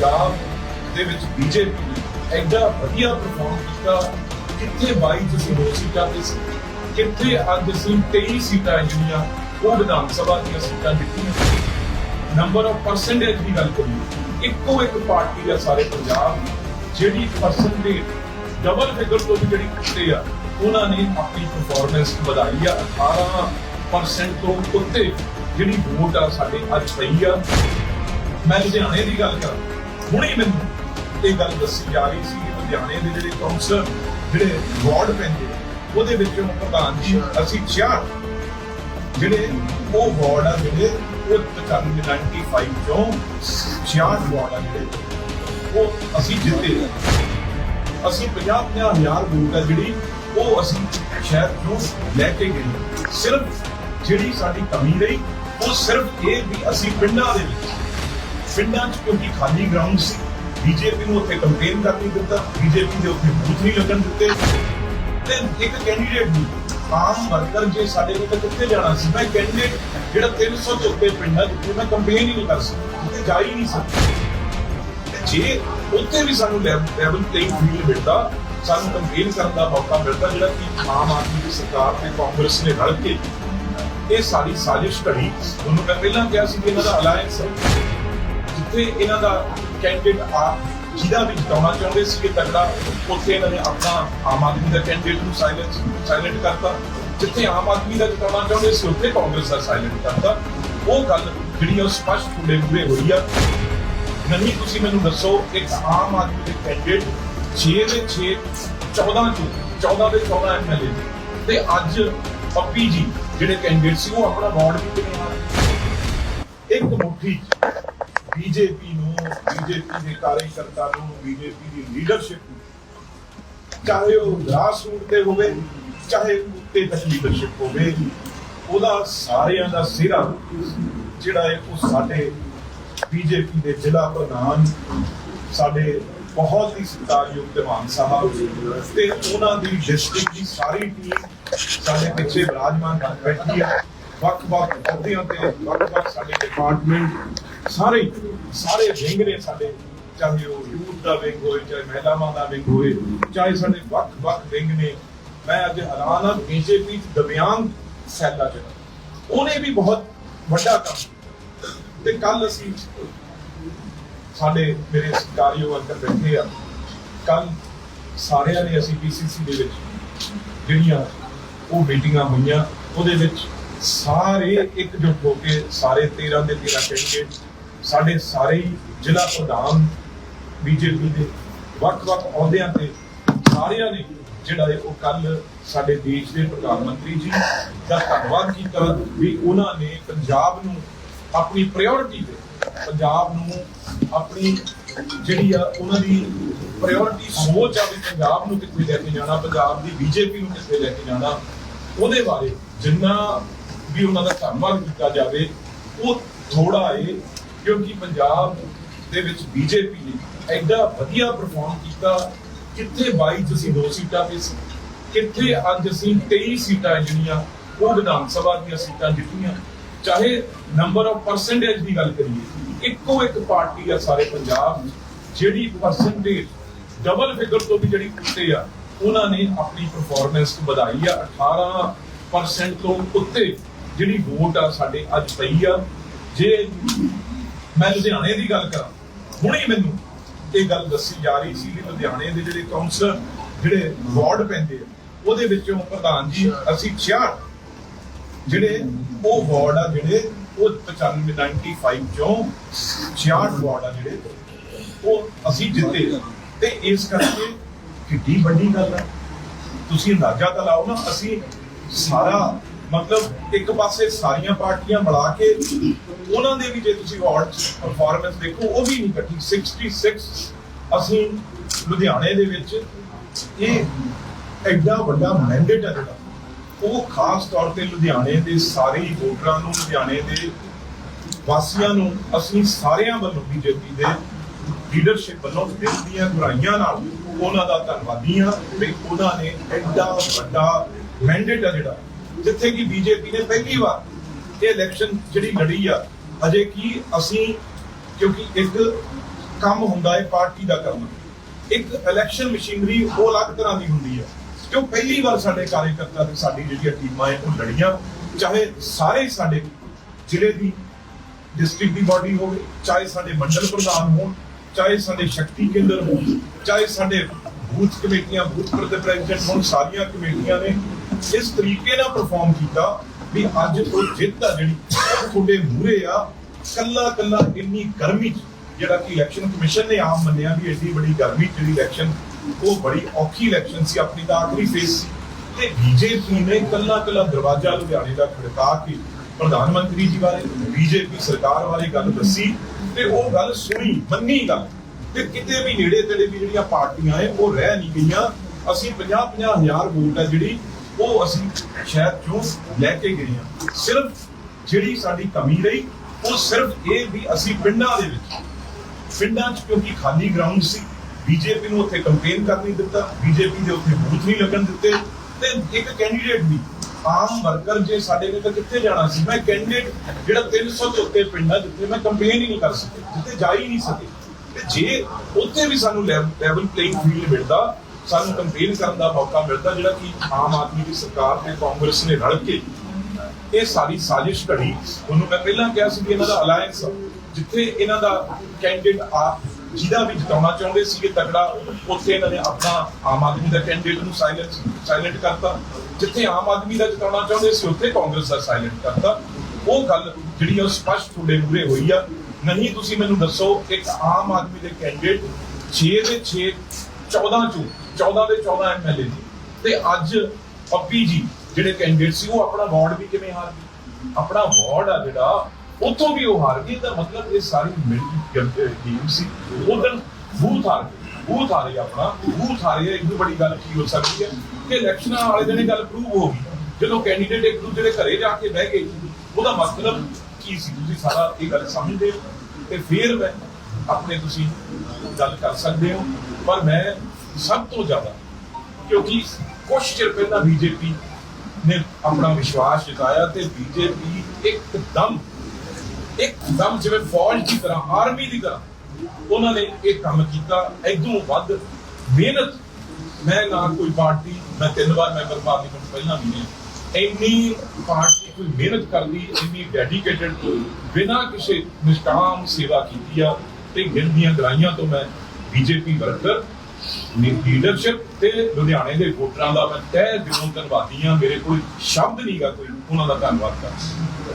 ਪੰਜਾਬ ਦੇ ਵਿੱਚ ਬੀਜੇਪੀ ਨੇ ਐਡਾ ਵਧੀਆ ਪਰਫਾਰਮ ਕੀਤਾ। ਕਿੱਥੇ 22 ਚ ਅਸੀਂ ਦੋ ਸੀਟਾਂ ਸੀ? ਕਿੱਥੇ ਅੱਜ ਅਸੀਂ 23 ਸੀਟਾਂ ਜਿਹੜੀਆਂ ਉਹ ਵਿਧਾਨ ਸਭਾ ਦੀਆਂ ਸੀਟਾਂ ਦਿੱਤੀਆਂ। ਨੰਬਰ ਆਫ ਪਰਸੈਂਟੇਜ ਦੀ ਗੱਲ ਕਰੀਏ ਇੱਕੋ ਇੱਕ ਪਾਰਟੀ ਆ ਸਾਰੇ ਪੰਜਾਬ ਦੀ, ਜਿਹੜੀ ਪਰਸੈਂਟੇਜ ਡਬਲ ਫਿਗਰ ਤੋਂ ਵੀ ਜਿਹੜੀ ਉੱਤੇ ਆ ਉਹਨਾਂ ਨੇ ਆਪਣੀ ਪਰਫਾਰਮੈਂਸ ਵਧਾਈ ਆ। 18% ਤੋਂ ਉੱਤੇ ਜਿਹੜੀ ਵੋਟ ਆ ਸਾਡੇ ਅੱਜ ਪਈ ਆ। ਮੈਂ ਲੁਧਿਆਣੇ ਦੀ ਗੱਲ ਕਰਾਂ। ਹੁਣੇ ਮੈਨੂੰ ਇਹ ਗੱਲ ਦੱਸੀ ਜਾ ਰਹੀ ਸੀ ਕਿ ਲੁਧਿਆਣੇ ਦੇ ਜਿਹੜੇ ਕਾਉਂਸਲਰ ਜਿਹੜੇ ਵਾਰਡ ਪੈਂਦੇ ਉਹਦੇ ਵਿੱਚੋਂ ਪ੍ਰਧਾਨ ਜੀ, ਅਸੀਂ 66 ਜਿਹੜੇ ਉਹ ਵਾਰਡ ਆ, ਜਿਹੜੇ ਉਹ 95 ਚੋਂ 66 ਵਾਰਡ ਆ ਜਿਹੜੇ, ਉਹ ਅਸੀਂ ਜਿੱਤੇ ਆ। ਅਸੀਂ 50 50 ਹਜ਼ਾਰ ਵੋਟ ਆ ਜਿਹੜੀ, ਉਹ ਅਸੀਂ ਸ਼ਹਿਰ ਨੂੰ ਲੈ ਕੇ ਗਏ ਸਿਰਫ ਜਿਹੜੀ ਸਾਡੀ ਕਮੀ ਰਹੀ, ਉਹ ਸਿਰਫ ਇਹ ਵੀ ਅਸੀਂ ਪਿੰਡਾਂ ਦੇ ਵਿੱਚ ਪਿੰਡਾਂ 'ਚ ਕਿਉਂਕਿ ਖਾਲੀ ਗਰਾਊਂਡ ਸੀ? ਬੀਜੇਪੀ ਨੂੰ ਉੱਥੇ ਕੰਪੇਨ ਕਰ ਨਹੀਂ ਦਿੱਤਾ। ਬੀਜੇਪੀ ਦੇ ਉੱਥੇ ਬੂਥ ਨਹੀਂ ਲੱਗਣ ਦਿੱਤੇ। ਤੇ ਇੱਕ ਕੈਂਡੀਡੇਟ ਨੂੰ ਆਮ ਵਰਕਰ ਜੇ ਸਾਡੇ ਕੋਲ ਕਿੱਥੇ ਜਾਣਾ ਸੀ? ਮੈਂ ਕੈਂਡੀਡੇਟ ਜਿਹੜਾ 300 ਪਿੰਡਾਂ ਜਿੱਥੇ ਮੈਂ ਕੰਪੇਨ ਹੀ ਨਹੀਂ ਕਰ ਸਕਦਾ। ਉੱਥੇ ਜਾ ਹੀ ਨਹੀਂ ਸਕਦਾ। ਜੇ ਉੱਥੇ ਵੀ ਸਾਨੂੰ ਲੈਵਲ ਪਲੇਇੰਗ ਫੀਲਡ ਮਿਲਦਾ, ਸਾਨੂੰ ਕੰਪੇਨ ਕਰਨ ਦਾ ਮੌਕਾ ਮਿਲਦਾ, ਜਿਹੜਾ ਕਿ ਆਮ ਆਦਮੀ ਦੀ ਸਰਕਾਰ ਤੇ ਕਾਂਗਰਸ ਨੇ ਰਲ ਕੇ ਇਹ ਸਾਰੀ ਸਾਜ਼ਿਸ਼ ਘੜੀ। ਉਹਨੂੰ ਮੈਂ ਪਹਿਲਾਂ ਕਿਹਾ ਸੀ ਕਿ ਇਹਨਾਂ ਦਾ ਅਲਾਈਅੰਸ ਹੈ। ਜਿੱਥੇ ਇਹਨਾਂ ਦਾ ਕੈਂਡੀਡੇਟ ਆ, ਜਿਹਦਾ ਵੀ ਜਿਤਾਉਣਾ ਚਾਹੁੰਦੇ ਸੀ ਤਗੜਾ ਉੱਥੇ ਇਹਨਾਂ ਨੇ ਆਪਣਾ ਆਮ ਆਦਮੀ ਦਾ ਕੈਂਡੀਡੇਟ ਨੂੰ ਸਾਇਲੈਂਟ ਸਾਇਲੈਂਟ ਕਰਤਾ। ਜਿੱਥੇ ਆਮ ਆਦਮੀ ਦਾ ਜਿਤਾਉਣਾ ਚਾਹੁੰਦੇ ਸੀ, ਉੱਥੇ ਕਾਂਗਰਸ ਦਾ ਸਾਇਲੈਂਟ ਕਰਤਾ। ਉਹ ਗੱਲ ਜਿਹੜੀ ਉਹ ਸਪਸ਼ਟ ਪੂਰੇ ਪੂਰੇ ਹੋਈ ਆ। ਨਹੀਂ ਤੁਸੀਂ ਮੈਨੂੰ ਦੱਸੋ, ਇੱਕ ਆਮ ਆਦਮੀ ਦੇ ਕੈਂਡੀਡੇਟ 6 ਦੇ 6 14 ਚੋਂ 14 ਦੇ 14 ਐਮਐਲਏ ਤੇ ਅੱਜ ਪੱਪੀ ਜੀ, ਜਿਹੜੇ ਕੈਂਡੀਡੇਟ ਸੀ, ਉਹ ਆਪਣਾ ਵਾਰਡ ਵੀ ਕਿਵੇਂ ਇੱਕ ਮੁੱਠੀ ਬੀਜੇਪੀ ਨੂੰ, ਬੀਜੇਪੀ ਦੇ ਕਾਰਜਕਰਤਾ ਨੂੰ, ਬੀਜੇਪੀ ਦੀ ਲੀਡਰਸ਼ਿਪ ਨੂੰ, ਚਾਹੇ ਉਹ ਗ੍ਰਾਸ ਤੇ ਹੋਵੇ, ਚਾਹੇ ਉੱਤੇ ਤੱਕ ਲੀਡਰਸ਼ਿਪ ਹੋਵੇ, ਉਹਦਾ ਸਾਰਿਆਂ ਦਾ ਸਿਰਾ ਜਿਹੜਾ ਹੈ ਉਹ ਸਾਡੇ ਬੀਜੇਪੀ ਦੇ ਜ਼ਿਲ੍ਹਾ ਪ੍ਰਧਾਨ, ਸਾਡੇ ਬਹੁਤ ਹੀ ਸਤਿਕਾਰਯੋਗ ਦੀਵਾਨ ਸਾਹਿਬ ਤੇ ਉਹਨਾਂ ਦੀ ਡਿਸਟ੍ਰਿਕਟ ਦੀ ਸਾਰੀ ਟੀਮ ਸਾਡੇ ਪਿੱਛੇ ਵਿਰਾਜਮਾਨ ਬੈਠੀ ਹੈ ਵੱਖ-ਵੱਖ ਅਹੁਦਿਆਂ ਤੇ ਵੱਖ-ਵੱਖ ਸਾਡੇ ਡਿਪਾਰਟਮੈਂਟ ਸਾਰੇ ਸਾਰੇ ਵਿੰਗ ਨੇ ਸਾਡੇ, ਚਾਹੇ ਉਹ ਯੂਥ ਦਾ ਵਿੰਗ ਹੋਏ, ਚਾਹੇ ਮਹਿਲਾਵਾਂ ਦਾ ਵਿੰਗ ਹੋਵੇ ਚਾਹੇ ਸਾਡੇ ਵੱਖ-ਵੱਖ ਵਿੰਗ ਨੇ, ਮੈਂ ਅੱਜ ਹੈਰਾਨ ਹਾਂ, ਬੀਜੇਪੀ ਚ ਦਰਮਿਆਨ ਸੈੱਲਾ ਜਿਹੜਾ। ਉਹਨੇ ਵੀ ਬਹੁਤ ਵੱਡਾ ਕੰਮ ਤੇ ਕੱਲ ਅਸੀਂ ਸਾਡੇ ਮੇਰੇ ਸਤਿਕਾਰਯੋਗ ਅੰਕਲ ਬੈਠੇ ਆ। ਕੱਲ ਸਾਰਿਆਂ ਨੇ ਅਸੀਂ ਪੀਸੀਸੀ ਦੇ ਵਿੱਚ ਜਿਹੜੀਆਂ ਉਹ ਮੀਟਿੰਗਾਂ ਹੋਈਆਂ, ਉਹਦੇ ਵਿੱਚ ਸਾਰੇ ਇਕਜੁੱਟ ਹੋ ਕੇ, ਸਾਰੇ 13 ਦੇ 13 ਕੈਂਡੀਡੇਟ ਸਾਡੇ ਸਾਰੇ ਜ਼ਿਲ੍ਹਾ ਪ੍ਰਧਾਨ ਬੀਜੇਪੀ ਦੇ ਵੱਖ-ਵੱਖ ਅਹੁਦਿਆਂ ਤੇ ਸਾਰਿਆਂ ਨੇ ਜਿਹੜਾ ਹੈ ਉਹ ਕੱਲ ਸਾਡੇ ਦੇਸ਼ ਦੇ ਪ੍ਰਧਾਨ ਮੰਤਰੀ ਜੀ ਦਾ ਧੰਨਵਾਦ ਕੀਤਾ ਵੀ ਉਹਨਾਂ ਨੇ ਪੰਜਾਬ ਨੂੰ ਆਪਣੀ ਪ੍ਰਾਇੋਰਟੀ ਤੇ ਪੰਜਾਬ ਨੂੰ ਆਪਣੀ ਜਿਹੜੀ ਆ ਉਹਨਾਂ ਦੀ ਪ੍ਰਾਇੋਰਟੀ ਸੋਚ ਆ ਵੀ ਪੰਜਾਬ ਨੂੰ ਕਿੱਥੇ ਲੈ ਕੇ ਜਾਣਾ, ਪੰਜਾਬ ਦੀ ਬੀਜੇਪੀ ਨੂੰ ਕਿੱਥੇ ਲੈ ਕੇ ਜਾਣਾ, ਉਹਦੇ ਬਾਰੇ ਜਿੰਨਾ ਵੀ ਉਹਨਾਂ ਦਾ ਧੰਨਵਾਦ ਕੀਤਾ ਜਾਵੇ, ਉਹ ਥੋੜਾ ਏ ਕਿਉਂਕਿ ਪੰਜਾਬ ਦੇ ਵਿੱਚ ਬੀਜੇਪੀ ਨੇ ਐਡਾ ਵਧੀਆ ਪਰਫਾਰਮ ਕੀਤਾ। ਕਿੱਥੇ 22 ਚ ਅਸੀਂ ਦੋ ਸੀਟਾਂ ਤੇ ਸੀ। ਕਿੱਥੇ ਅੱਜ ਅਸੀਂ 23 ਸੀਟਾਂ ਜਿਹੜੀਆਂ ਉਹ ਵਿਧਾਨ ਸਭਾ ਦੀਆਂ ਸੀਟਾਂ ਜਿੱਤੀਆਂ। ਚਾਹੇ ਨੰਬਰ ਆਫ ਪਰਸੈਂਟੇਜ ਦੀ ਗੱਲ ਕਰੀਏ ਇੱਕੋ ਇੱਕ ਪਾਰਟੀ ਆ ਸਾਰੇ ਪੰਜਾਬ ਦੀ, ਜਿਹੜੀ ਪਰਸੈਂਟੇਜ ਡਬਲ ਫਿਗਰ ਤੋਂ ਵੀ ਜਿਹੜੀ ਉੱਤੇ ਆ ਉਹਨਾਂ ਨੇ ਆਪਣੀ ਪਰਫਾਰਮੈਂਸ ਵਧਾਈ ਆ। 18% ਤੋਂ ਉੱਤੇ ਜਿਹੜੀ ਵੋਟ ਆ ਸਾਡੇ ਅੱਜ ਪਈ ਆ। ਜੇ ਮੈਂ ਲੁਧਿਆਣੇ ਦੀ ਗੱਲ ਕਰਾਂ। ਹੁਣੇ ਮੈਨੂੰ ਇਹ ਗੱਲ ਦੱਸੀ ਜਾ ਰਹੀ ਸੀ ਕਿ ਲੁਧਿਆਣੇ ਦੇ ਜਿਹੜੇ ਕਾਉਂਸਲਰ ਜਿਹੜੇ ਵਾਰਡ ਪੈਂਦੇ ਆ ਉਹਦੇ ਵਿੱਚੋਂ ਪ੍ਰਧਾਨ ਜੀ ਅਸੀਂ 66 ਜਿਹੜੇ ਉਹ ਵਾਰਡ ਆ ਜਿਹੜੇ ਉਹ 95 95 ਚੋਂ 66 ਵਾਰਡ ਆ ਜਿਹੜੇ ਉਹ ਅਸੀਂ ਜਿੱਤੇ। ਤੇ ਇਸ ਕਰਕੇ ਕਿੱਡੀ ਵੱਡੀ ਗੱਲ ਆ। ਤੁਸੀਂ ਅੰਦਾਜ਼ਾ ਤਾਂ ਲਾਓ ਨਾ ਅਸੀਂ ਸਾਰਾ ਮਤਲਬ ਇੱਕ ਪਾਸੇ ਸਾਰੀਆਂ ਪਾਰਟੀਆਂ ਮਿਲਾ ਕੇ ਉਹਨਾਂ ਦੇ ਵੀ ਜੇ ਤੁਸੀਂ ਵਾਰਡ ਪਰਫਾਰਮੈਂਸ ਦੇਖੋ, ਉਹ ਵੀ ਨਹੀਂ ਕੱਟੀ। 66 ਅਸੀਂ ਲੁਧਿਆਣੇ ਦੇ ਵਿੱਚ ਇਹ ਐਡਾ ਵੱਡਾ ਮੈਂਡੇਟ ਹੈ ਜਿਹੜਾ। ਉਹ ਖਾਸ ਤੌਰ ਤੇ ਲੁਧਿਆਣੇ ਦੇ ਸਾਰੇ ਵੋਟਰਾਂ ਨੂੰ, ਲੁਧਿਆਣੇ ਦੇ ਵਾਸੀਆਂ ਨੂੰ ਅਸੀਂ ਸਾਰਿਆਂ ਵੱਲੋਂ ਬੀਜੇਪੀ ਦੇ ਲੀਡਰਸ਼ਿਪ ਵੱਲੋਂ ਦਿਲ ਦੀਆਂ ਬੁਰਾਈਆਂ ਨਾਲ ਉਹਨਾਂ ਦਾ ਧੰਨਵਾਦੀ ਹਾਂ ਵੀ ਉਹਨਾਂ ਨੇ ਐਡਾ ਵੱਡਾ ਮੈਂਡੇਟ ਹੈ ਜਿਹੜਾ। ਜਿੱਥੇ ਕਿ ਬੀਜੇਪੀ ਨੇ ਪਹਿਲੀ ਵਾਰ ਇਹ ਇਲੈਕਸ਼ਨ ਜਿਹੜੀ ਲੜੀ ਆ ਅਜੇ ਕੀ ਅਸੀਂ, ਕਿਉਂਕਿ ਇੱਕ ਕੰਮ ਹੁੰਦਾ ਹੈ ਪਾਰਟੀ ਦਾ ਕਰਨਾ ਇੱਕ ਇਲੈਕਸ਼ਨ ਮਸ਼ੀਨਰੀ ਉਹ ਅਲੱਗ ਤਰ੍ਹਾਂ ਦੀ ਹੁੰਦੀ ਹੈ ਕਿਉਂ ਪਹਿਲੀ ਵਾਰ ਸਾਡੇ ਕਾਰਜਕਰਤਾ ਤੇ ਸਾਡੀ ਜਿਹੜੀਆਂ ਟੀਮਾਂ ਹੈ, ਉਹ ਲੜੀਆਂ, ਚਾਹੇ ਸਾਰੇ ਸਾਡੇ ਜ਼ਿਲ੍ਹੇ ਦੀ ਡਿਸਟ੍ਰਿਕਟ ਦੀ ਬਾਡੀ ਹੋਵੇ, ਚਾਹੇ ਸਾਡੇ ਮੰਡਲ ਪ੍ਰਧਾਨ ਹੋਣ, ਚਾਹੇ ਸਾਡੇ ਸ਼ਕਤੀ ਕੇਂਦਰ ਹੋਣ, ਚਾਹੇ ਸਾਡੇ ਬੂਥ ਕਮੇਟੀਆਂ, ਬੂਥ ਪ੍ਰੈਜ਼ੀਡੈਂਟ ਹੋਣ, ਸਾਰੀਆਂ ਕਮੇਟੀਆਂ ਨੇ ਇਸ ਤਰੀਕੇ ਨਾਲ ਪਰਫਾਰਮ ਕੀਤਾ ਵੀ ਅੱਜ ਉਹ ਜਿੱਤ ਆ ਜਿਹੜੀ, ਉਹ ਤੁਹਾਡੇ ਮੂਹਰੇ ਆ। ਕੱਲਾ ਕੱਲਾ ਇੰਨੀ ਗਰਮੀ 'ਚ, ਜਿਹੜਾ ਕਿ ਇਲੈਕਸ਼ਨ ਕਮਿਸ਼ਨ ਨੇ ਆਮ ਮੰਨਿਆ ਵੀ ਐਡੀ ਬੜੀ ਗਰਮੀ 'ਚ ਜਿਹੜੀ ਇਲੈਕਸ਼ਨ ਉਹ ਬੜੀ ਔਖੀ ਇਲੈਕਸ਼ਨ ਸੀ, ਆਪਣੀ ਤਾਂ ਆਖਰੀ ਫੇਸ ਸੀ। ਤੇ ਬੀਜੇਪੀ ਨੇ ਕੱਲਾ ਕੱਲਾ ਦਰਵਾਜ਼ਾ ਲੁਧਿਆਣੇ ਦਾ ਖੜਕਾ ਕੇ ਪ੍ਰਧਾਨ ਮੰਤਰੀ ਜੀ ਬਾਰੇ ਬੀਜੇਪੀ ਸਰਕਾਰ ਬਾਰੇ ਗੱਲ ਦੱਸੀ ਤੇ ਉਹ ਗੱਲ ਸੁਣੀ, ਮੰਨੀ ਗੱਲ। ਤੇ ਕਿਤੇ ਵੀ ਨੇੜੇ ਤੇੜੇ ਵੀ ਜਿਹੜੀਆਂ ਪਾਰਟੀਆਂ ਐ, ਉਹ ਰਹਿ ਨਹੀਂ ਗਈਆਂ। ਅਸੀਂ 50 50 ਹਜ਼ਾਰ ਵੋਟ ਆ ਜਿਹੜੀ ਉਹ ਅਸੀਂ ਸ਼ਹਿਰ ਚੋਂ ਲੈ ਕੇ ਗਏ ਹਾਂ। ਸਿਰਫ ਜਿਹੜੀ ਸਾਡੀ ਕਮੀ ਰਹੀ, ਉਹ ਸਿਰਫ ਇਹ ਵੀ ਅਸੀਂ ਪਿੰਡਾਂ ਦੇ ਵਿੱਚ। ਪਿੰਡਾਂ 'ਚ ਕਿਉਂਕਿ ਖਾਲੀ ਗਰਾਊਂਡ ਸੀ ਬੀਜੇਪੀ ਨੂੰ ਉੱਥੇ ਕੰਪੇਨ ਕਰ ਨਹੀਂ ਦਿੱਤਾ ਬੀਜੇਪੀ ਦੇ ਉੱਥੇ ਬੂਥ ਨਹੀਂ ਲੱਗਣ ਦਿੱਤੇ। ਤੇ ਇੱਕ ਕੈਂਡੀਡੇਟ ਵੀ, ਆਮ ਵਰਕਰ ਜੇ ਸਾਡੇ ਨੇ ਤਾਂ ਕਿੱਥੇ ਜਾਣਾ ਸੀ? ਮੈਂ ਕੈਂਡੀਡੇਟ ਜਿਹੜਾ 300 ਤੋਂ ਉੱਤੇ ਪਿੰਡਾਂ ਜਿੱਥੇ ਮੈਂ ਕੰਪੇਨ ਹੀ ਨਹੀਂ ਕਰ ਸਕਿਆ, ਜਿੱਥੇ ਜਾ ਹੀ ਨਹੀਂ ਸਕੇ। ਤੇ ਜੇ ਉੱਥੇ ਵੀ ਸਾਨੂੰ ਲੈਵਲ ਪਲੇਇੰਗ ਫੀਲਡ ਮਿਲਦਾ ਸਾਨੂੰ ਕੰਪੇਨ ਕਰਨ ਦਾ ਮੌਕਾ ਮਿਲਦਾ ਜਿਹੜਾ ਕਿ ਆਮ ਆਦਮੀ ਦੀ ਸਰਕਾਰ ਤੇ ਕਾਂਗਰਸ ਨੇ ਰਲ ਕੇ ਇਹ ਸਾਰੀ ਸਾਜ਼ਿਸ਼ ਘੜੀ। ਉਹਨੂੰ ਮੈਂ ਪਹਿਲਾਂ ਕਿਹਾ ਸੀ ਕਿ ਇਹਨਾਂ ਦਾ ਅਲਾਈਅੰਸ ਜਿੱਥੇ ਇਹਨਾਂ ਦਾ ਕੈਂਡੀਡੇਟ ਆ, ਜਿਹਦਾ ਵੀ ਜਿਤਾਉਣਾ ਚਾਹੁੰਦੇ ਸੀਗੇ ਤਗੜਾ, ਉੱਥੇ ਇਹਨਾਂ ਨੇ ਆਪਣਾ ਆਮ ਆਦਮੀ ਦਾ ਕੈਂਡੀਡੇਟ ਨੂੰ ਸਾਇਲੈਂਟ ਸਾਇਲੈਂਟ ਕਰਤਾ। ਜਿੱਥੇ ਆਮ ਆਦਮੀ ਦਾ ਜਿਤਾਉਣਾ ਚਾਹੁੰਦੇ ਸੀ, ਉੱਥੇ ਕਾਂਗਰਸ ਦਾ ਸਾਇਲੈਂਟ ਕਰਤਾ। ਉਹ ਗੱਲ ਜਿਹੜੀ ਆ, ਉਹ ਸਪਸ਼ਟ ਤੁਹਾਡੇ ਮੂਹਰੇ ਹੋਈ ਆ। ਨਹੀਂ, ਤੁਸੀਂ ਮੈਨੂੰ ਦੱਸੋ, ਇੱਕ ਆਮ ਆਦਮੀ ਦੇ ਕੈਂਡੀਡੇਟ 6 ਦੇ 6 14 ਚੋਂ 14 ਦੇ 14 ਐਮਐਲਏ ਨੇ ਤੇ ਅੱਜ ਪੱਪੀ ਜੀ, ਜਿਹੜੇ ਕੈਂਡੀਡੇਟ ਸੀ, ਉਹ ਆਪਣਾ ਵਾਰਡ ਵੀ ਕਿਵੇਂ ਹਾਰ ਗਏ? ਆਪਣਾ ਵਾਰਡ ਆ ਜਿਹੜਾ, ਉੱਥੋਂ ਵੀ ਉਹ ਹਾਰ ਗਏ। ਤਾਂ ਮਤਲਬ ਇਹ ਸਾਰੀ ਮਿਲ ਟੀਮ ਸੀ। ਉਦੋਂ ਬੂਥ ਹਾਰ ਗਏ। ਬੂਥ ਹਾਰੇ ਆਪਣਾ। ਬੂਥ ਹਾਰੇ ਇੱਕ ਬੜੀ ਗੱਲ ਕੀ ਹੋ ਸਕਦੀ ਹੈ? ਕਿ ਇਲੈਕਸ਼ਨਾਂ ਵਾਲੇ ਦਿਨ ਇਹ ਗੱਲ ਪ੍ਰੂਵ ਹੋ ਗਈ। ਜਦੋਂ ਕੈਂਡੀਡੇਟ ਇੱਕ ਦੂਜੇ ਦੇ ਘਰੇ ਜਾ ਕੇ ਬਹਿ ਗਏ, ਉਹਦਾ ਮਤਲਬ ਕੀ ਸੀ? ਤੁਸੀਂ ਸਾਰਾ ਇਹ ਗੱਲ ਸਮਝਦੇ ਹੋ? ਤੇ ਫਿਰ ਮੈਂ ਆਪਣੇ ਤੁਸੀਂ ਗੱਲ ਕਰ ਸਕਦੇ ਹੋ। ਪਰ ਮੈਂ ਸਭ ਤੋਂ ਜ਼ਿਆਦਾ, ਕਿਉਂਕਿ ਕੁਝ ਚਿਰ ਪਹਿਲਾਂ ਬੀਜੇਪੀ ਨੇ ਆਪਣਾ ਵਿਸ਼ਵਾਸ ਜਤਾਇਆ ਤੇ ਬੀਜੇਪੀ ਇੱਕਦਮ ਇੱਕਦਮ ਜਿਵੇਂ ਫੌਜ ਦੀ ਤਰ੍ਹਾਂ, ਆਰਮੀ ਦੀ ਤਰ੍ਹਾਂ ਉਹਨਾਂ ਨੇ ਇਹ ਕੰਮ ਕੀਤਾ। ਇਦੋਂ ਵੱਧ ਮਿਹਨਤ, ਮੈਂ ਨਾ ਕੋਈ ਪਾਰਟੀ, ਮੈਂ ਤਿੰਨ ਵਾਰ ਮੈਂਬਰ ਪਾਰਲੀਮੈਂਟ ਪਹਿਲਾਂ ਵੀ ਨੇ ਇੰਨੀ ਪਾਰਟੀ ਕੋਈ ਮਿਹਨਤ ਕਰਦੀ, ਇੰਨੀ ਡੈਡੀਕੇਟਡ ਬਿਨਾਂ ਕਿਸੇ ਨਿਸ਼ਕਾਮ ਸੇਵਾ ਕੀਤੀ ਆ, ਤੇ ਗਿਣਦੀਆਂ ਗਰਾਈਆਂ ਤੋਂ ਮੈਂ ਬੀਜੇਪੀ ਵਰਕਰ ਲੀਡਰਸ਼ਿਪ ਤੇ ਲੁਧਿਆਣੇ ਦੇ ਵੋਟਰਾਂ ਦਾ ਮੈਂ ਤਹਿ ਦਿਲੋਂ ਧੰਨਵਾਦੀ ਹਾਂ। ਮੇਰੇ ਕੋਲ ਸ਼ਬਦ ਨਹੀਂਗਾ ਕੋਈ, ਉਹਨਾਂ ਦਾ ਧੰਨਵਾਦ ਕਰ